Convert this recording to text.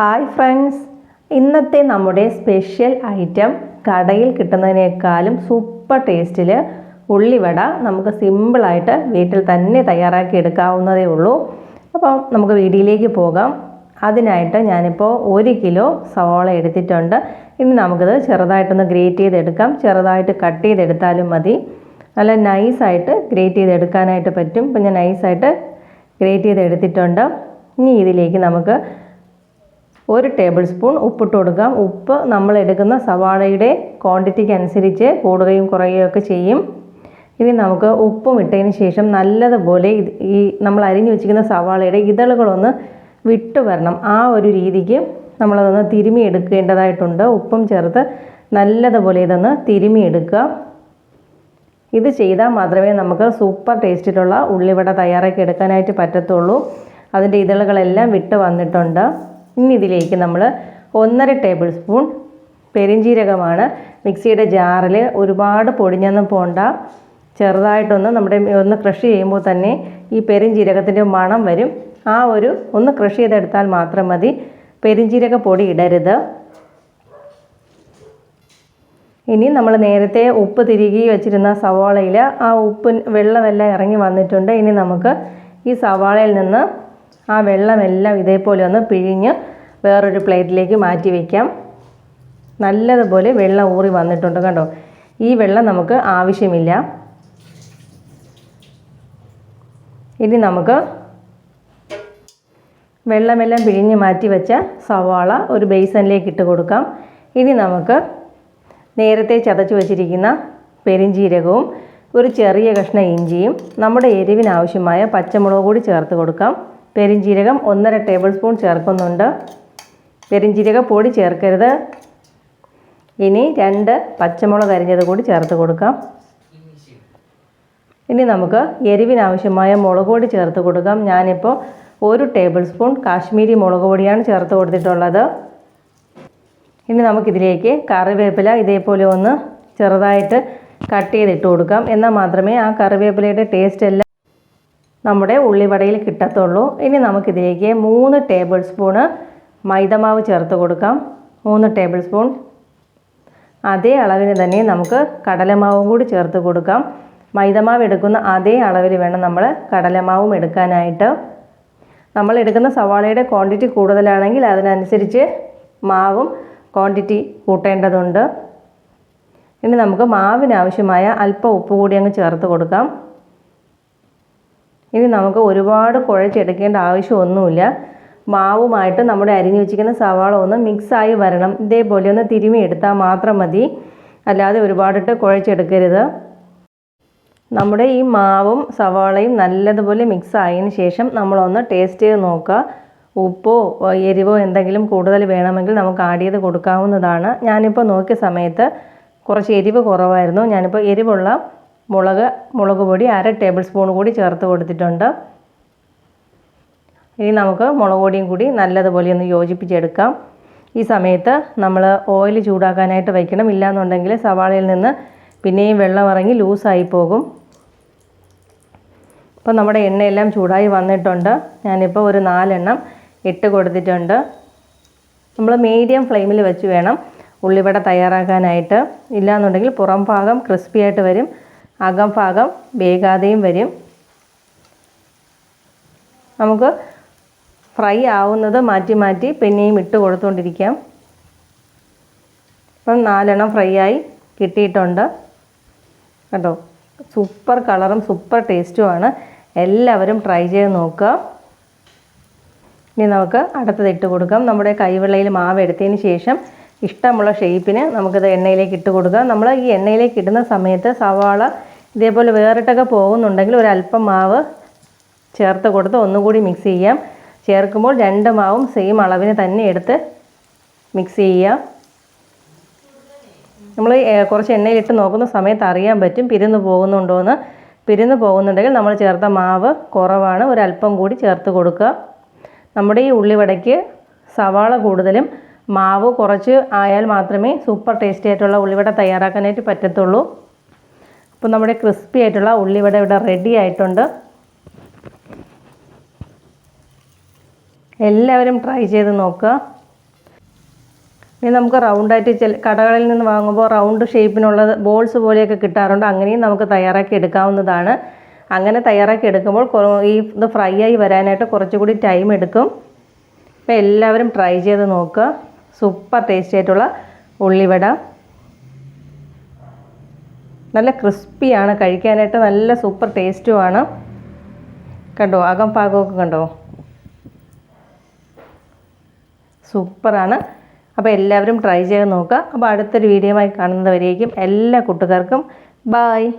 Hi friends ഇന്നത്തെ നമ്മുടെ special item കടയിൽ കിട്ടുന്നതിനേക്കാളും സൂപ്പർ ടേസ്റ്റിൽ ഉള്ളിവട നമുക്ക് സിമ്പിളായിട്ട് വീട്ടിൽ തന്നെ തയ്യാറാക്കി എടുക്കാവുന്നതേ ഉള്ളൂ. അപ്പോൾ നമുക്ക് വീഡിയോയിലേക്ക് പോകാം. അതിനായിട്ട് ഞാനിപ്പോൾ ഒരു കിലോ സവാള എടുത്തിട്ടുണ്ട്. ഇനി നമുക്കത് ചെറുതായിട്ടൊന്ന് ഗ്രേറ്റ് ചെയ്തെടുക്കാം. ചെറുതായിട്ട് കട്ട് ചെയ്തെടുത്താലും മതി. നല്ല നൈസായിട്ട് ഗ്രേറ്റ് ചെയ്തെടുക്കാനായിട്ട് പറ്റും. ഇപ്പം ഞാൻ നൈസായിട്ട് ഗ്രേറ്റ് ചെയ്തെടുത്തിട്ടുണ്ട്. ഇനി ഇതിലേക്ക് നമുക്ക് ഒരു ടേബിൾ സ്പൂൺ ഉപ്പിട്ട് കൊടുക്കാം. ഉപ്പ് നമ്മൾ എടുക്കുന്ന സവാളയുടെ ക്വാണ്ടിറ്റിക്ക് അനുസരിച്ച് കൂടുകയും കുറയുകയും ഒക്കെ ചെയ്യും. ഇനി നമുക്ക് ഉപ്പും ഇട്ടതിന് ശേഷം നല്ലതുപോലെ ഈ നമ്മൾ അരിഞ്ഞു വെച്ചിരിക്കുന്ന സവാളയുടെ ഇതളുകളൊന്ന് വിട്ടു വരണം. ആ ഒരു രീതിക്ക് നമ്മളതൊന്ന് തിരുമി എടുക്കേണ്ടതായിട്ടുണ്ട്. ഉപ്പും ചേർത്ത് നല്ലതുപോലെ ഇതൊന്ന് തിരുമി എടുക്കുക. ഇത് ചെയ്താൽ മാത്രമേ നമുക്ക് സൂപ്പർ ടേസ്റ്റിലുള്ള ഉള്ളിവട തയ്യാറാക്കി എടുക്കാനായിട്ട് പറ്റത്തുള്ളൂ. അതിന്റെ ഇതളുകളെല്ലാം വിട്ട് വന്നിട്ടുണ്ട്. ഇനി ഇതിലേക്ക് നമ്മൾ ഒന്നര ടേബിൾ സ്പൂൺ പെരിഞ്ജീരകമാണ് മിക്സിയുടെ ജാറിൽ ഒരുപാട് പൊടിഞ്ഞൊന്നും പോണ്ട. ചെറുതായിട്ടൊന്ന് നമ്മുടെ ഒന്ന് ക്രഷ് ചെയ്യുമ്പോൾ തന്നെ ഈ പെരിഞ്ജീരകത്തിന്റെ മണം വരും. ആ ഒരു ഒന്ന് ക്രഷ് ചെയ്തെടുത്താൽ മാത്രം മതി. പെരിഞ്ജീരക പൊടി ഇടരുത്. ഇനി നമ്മൾ നേരത്തെ ഉപ്പ് തിരികെ വെച്ചിരുന്ന സവാളയിൽ ആ ഉപ്പ് വെള്ളമെല്ലാം ഇറങ്ങി വന്നിട്ടുണ്ട്. ഇനി നമുക്ക് ഈ സവാളയിൽ നിന്ന് ആ വെള്ളമെല്ലാം ഇതേപോലെ ഒന്ന് പിഴിഞ്ഞ് വേറൊരു പ്ലേറ്റിലേക്ക് മാറ്റി വയ്ക്കാം നല്ലതുപോലെ വെള്ളം ഊറി വന്നിട്ടുണ്ട് കണ്ടോ? ഈ വെള്ളം നമുക്ക് ആവശ്യമില്ല. ഇനി നമുക്ക് വെള്ളമെല്ലാം പിഴിഞ്ഞ് മാറ്റി വെച്ച സവാള ഒരു ബേസനിലേക്ക് ഇട്ട് കൊടുക്കാം. ഇനി നമുക്ക് നേരത്തെ ചതച്ച് വച്ചിരിക്കുന്ന പെരിഞ്ചീരകവും ഒരു ചെറിയ കഷ്ണം ഇഞ്ചിയും നമ്മുടെ എരിവിനാവശ്യമായ പച്ചമുളക് കൂടി ചേർത്ത് കൊടുക്കാം. പെരിഞ്ജീരകം ഒന്നര ടേബിൾ സ്പൂൺ ചേർക്കുന്നുണ്ട്. പെരിഞ്ജീരക പൊടി ചേർക്കരുത്. ഇനി രണ്ട് പച്ചമുളക് അരിഞ്ഞത് കൂടി ചേർത്ത് കൊടുക്കാം. ഇനി നമുക്ക് എരിവിനാവശ്യമായ മുളക് പൊടി ചേർത്ത് കൊടുക്കാം. ഞാനിപ്പോൾ ഒരു ടേബിൾ സ്പൂൺ കാശ്മീരി മുളക് പൊടിയാണ് ചേർത്ത് കൊടുത്തിട്ടുള്ളത്. ഇനി നമുക്കിതിലേക്ക് കറിവേപ്പില ഇതേപോലെ ഒന്ന് ചെറുതായിട്ട് കട്ട് ചെയ്തിട്ട് കൊടുക്കാം. എന്നാൽ മാത്രമേ ആ കറിവേപ്പിലയുടെ ടേസ്റ്റ് എല്ലാം നമ്മുടെ ഉള്ളിവടയിൽ കിട്ടത്തുള്ളൂ. ഇനി നമുക്കിതിലേക്ക് മൂന്ന് ടേബിൾ സ്പൂണ് മൈദമാവ് ചേർത്ത് കൊടുക്കാം. മൂന്ന് ടേബിൾ സ്പൂൺ അതേ അളവിന് തന്നെ നമുക്ക് കടലമാവും കൂടി ചേർത്ത് കൊടുക്കാം. മൈദമാവ് എടുക്കുന്ന അതേ അളവിൽ വേണം നമ്മൾ കടലമാവും എടുക്കാനായിട്ട്. നമ്മൾ എടുക്കുന്ന സവാളയുടെ ക്വാണ്ടിറ്റി കൂടുതലാണെങ്കിൽ അതിനനുസരിച്ച് മാവും ക്വാണ്ടിറ്റി കൂട്ടേണ്ടതുണ്ട്. ഇനി നമുക്ക് മാവിനാവശ്യമായ അല്പം ഉപ്പ് കൂടി അങ്ങ് ചേർത്ത് കൊടുക്കാം. ഇനി നമുക്ക് ഒരുപാട് കുഴച്ചെടുക്കേണ്ട ആവശ്യമൊന്നുമില്ല. മാവുമായിട്ട് നമ്മുടെ അരിഞ്ഞു വെച്ചിരിക്കുന്ന സവാള ഒന്ന് മിക്സായി വരണം. ഇതേപോലെ ഒന്ന് തിരുമി എടുത്താൽ മാത്രം മതി. അല്ലാതെ ഒരുപാടിട്ട് കുഴച്ചെടുക്കരുത്. നമ്മുടെ ഈ മാവും സവാളയും നല്ലതുപോലെ മിക്സ് ആയതിന് ശേഷം നമ്മളൊന്ന് ടേസ്റ്റ് ചെയ്ത് നോക്കുക. ഉപ്പോ എരിവോ എന്തെങ്കിലും കൂടുതൽ വേണമെങ്കിൽ നമുക്ക് ആഡ് ചെയ്ത് കൊടുക്കാവുന്നതാണ്. ഞാനിപ്പോൾ നോക്കിയ സമയത്ത് കുറച്ച് എരിവ് കുറവായിരുന്നു. ഞാനിപ്പോൾ എരിവുള്ള മുളക് മുളക് പൊടി അര ടേബിൾ സ്പൂൺ കൂടി ചേർത്ത് കൊടുത്തിട്ടുണ്ട്. ഇനി നമുക്ക് മുളക് പൊടിയും കൂടി നല്ലതുപോലെ ഒന്ന് യോജിപ്പിച്ചെടുക്കാം. ഈ സമയത്ത് നമ്മൾ ഓയിൽ ചൂടാക്കാനായിട്ട് വയ്ക്കണം. ഇല്ലാന്നുണ്ടെങ്കിൽ സവാളയിൽ നിന്ന് പിന്നെയും വെള്ളം ഇറങ്ങി ലൂസായി പോകും. അപ്പോൾ നമ്മുടെ എണ്ണയെല്ലാം ചൂടായി വന്നിട്ടുണ്ട്. ഞാനിപ്പോൾ ഒരു നാലെണ്ണം ഇട്ട് കൊടുത്തിട്ടുണ്ട്. നമ്മൾ മീഡിയം ഫ്ലെയിമിൽ വെച്ച് വേണം ഉള്ളിവട തയ്യാറാക്കാനായിട്ട്. ഇല്ലാന്നുണ്ടെങ്കിൽ പുറം ഭാഗം ക്രിസ്പി ആയിട്ട് വരും. അകം ഭാഗം വേഗാതെയും വരും. നമുക്ക് ഫ്രൈ ആവുന്നത് മാറ്റി മാറ്റി പിന്നെയും ഇട്ട് കൊടുത്തുകൊണ്ടിരിക്കാം ഇപ്പം നാലെണ്ണം ഫ്രൈ ആയി കിട്ടിയിട്ടുണ്ട്. കേട്ടോ സൂപ്പർ കളറും സൂപ്പർ ടേസ്റ്റുമാണ് എല്ലാവരും ട്രൈ ചെയ്ത് നോക്കുക. ഇനി നമുക്ക് അടുത്തത് ഇട്ട് കൊടുക്കാം. നമ്മുടെ കൈവെള്ളയിൽ മാവ് എടുത്തതിന് ശേഷം ഇഷ്ടമുള്ള ഷേപ്പിന് നമുക്കിത് എണ്ണയിലേക്ക് ഇട്ട് കൊടുക്കാം. നമ്മൾ ഈ എണ്ണയിലേക്ക് ഇടുന്ന സമയത്ത് സവാള ഇതേപോലെ വേറിട്ടൊക്കെ പോകുന്നുണ്ടെങ്കിൽ ഒരല്പം മാവ് ചേർത്ത് കൊടുത്ത് ഒന്നുകൂടി മിക്സ് ചെയ്യാം. ചേർക്കുമ്പോൾ രണ്ട് മാവും സെയിം അളവിന് തന്നെ എടുത്ത് മിക്സ് ചെയ്യാം. നമ്മൾ കുറച്ച് എണ്ണയിലിട്ട് നോക്കുന്ന സമയത്ത് അറിയാൻ പറ്റും പിരിന്ന് പോകുന്നുണ്ടോ എന്ന്. പിരിന്ന് പോകുന്നുണ്ടെങ്കിൽ നമ്മൾ ചേർത്ത മാവ് കുറവാണ്. ഒരല്പം കൂടി ചേർത്ത് കൊടുക്കുക. നമ്മുടെ ഈ ഉള്ളിവടയ്ക്ക് സവാള കൂടുതലും മാവ് കുറച്ച് ആയാൽ മാത്രമേ സൂപ്പർ ടേസ്റ്റി ആയിട്ടുള്ള ഉള്ളിവട തയ്യാറാക്കാനായിട്ട് പറ്റത്തുള്ളൂ. അപ്പോൾ നമ്മുടെ ക്രിസ്പി ആയിട്ടുള്ള ഉള്ളിവട ഇവിടെ റെഡി ആയിട്ടുണ്ട്. എല്ലാവരും ട്രൈ ചെയ്ത് നോക്കുക. ഇനി നമുക്ക് റൗണ്ടായിട്ട് ചില കടകളിൽ നിന്ന് വാങ്ങുമ്പോൾ റൗണ്ട് ഷേപ്പിനുള്ളത് ബോൾസ് പോലെയൊക്കെ കിട്ടാറുണ്ട്. അങ്ങനെയും നമുക്ക് തയ്യാറാക്കി എടുക്കാവുന്നതാണ്. അങ്ങനെ തയ്യാറാക്കി എടുക്കുമ്പോൾ ഈ ഇത് ഫ്രൈ ആയി വരാനായിട്ട് കുറച്ചുകൂടി ടൈം എടുക്കും. അപ്പോൾ എല്ലാവരും ട്രൈ ചെയ്ത് നോക്കുക. സൂപ്പർ ടേസ്റ്റി ആയിട്ടുള്ള ഉള്ളിവട. നല്ല ക്രിസ്പിയാണ് കഴിക്കാനായിട്ട് നല്ല സൂപ്പർ ടേസ്റ്റുമാണ് കണ്ടോ അകം പാകമൊക്കെ കണ്ടോ? സൂപ്പറാണ് അപ്പോൾ എല്ലാവരും ട്രൈ ചെയ്ത് നോക്കുക. അപ്പോൾ അടുത്തൊരു വീഡിയോയുമായി കാണുന്നതുവരേക്കും എല്ലാ കൂട്ടുകാർക്കും. ബായ്